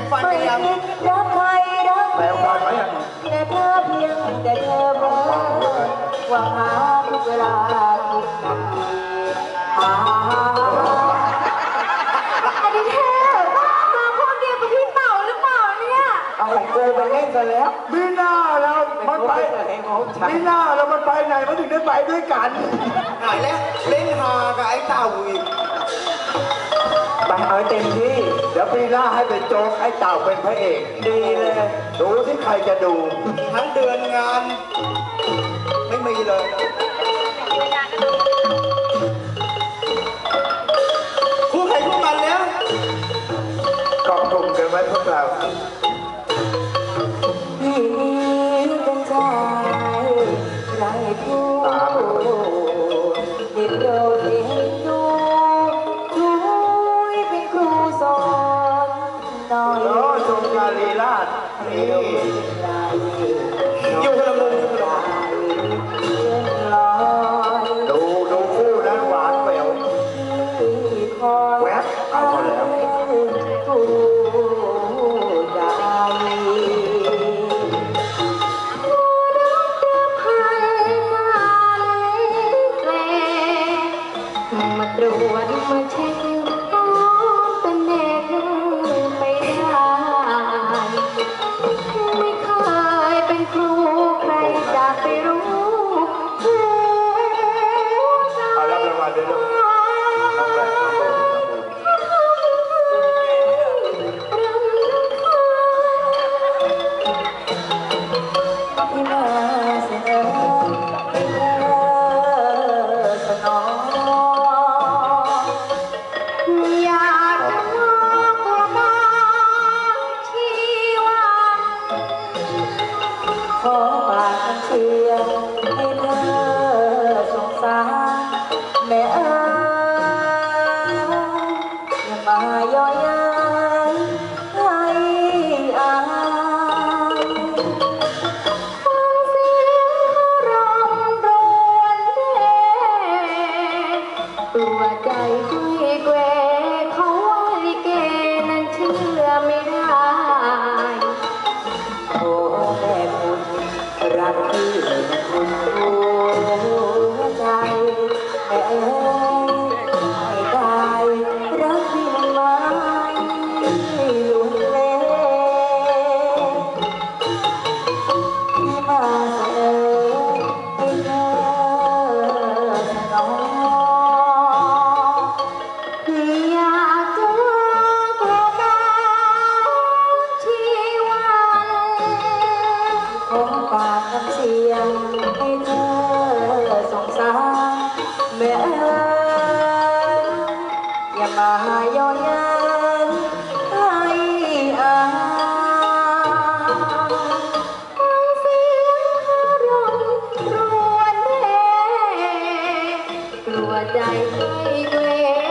งฟันไม่งคิดรักใครรักไหมแต่เธอเพียงแต่เธอบอกว่าหาทุกเวลาทุกทีหาอ้เทพมาคนเดียวกับพี่เป่าหรือเปล่าเนี่ย เอาไปเล่นกันแล้ว มีหน้าแล้วมันไปมีหน้าแล้วมันไปไหนมันถึงได้ไปด้วยกันไหนแล้วเล่นฮากับไอ้เต่าอีก ไปเอาให้เต็มที่ เดี๋ยวปีหน้าให้เป็นโจ๊กไอ้เต่าเป็นพระเอก ดีเลยดูที่ใครจะดู ทั้งเดือนงาน ไม่มีเลยคู่ใครคู่มันแล้วกองกลุ่มกันไว้พวกเรา รอชมกาลีลาดนี่อยู่คนละมุมอยู่คนมุมดูดูคู่นั้นหวานแหววแว๊บเอาหมดแล้วมาตรวจมาเช็ แม่เอ๋ยอย่ามาย่อยันให้อายฟังเสียงรำรวนเดตัวใจด้วยเกวเขาว่าลิเกนั้นเชื่อไม่ได้ โอ้แม่คุณรักพี่ แม่อยอย่ามาย้อนยันให้อายฟังเสียงคารมรวนเร่กลัวใจเธอ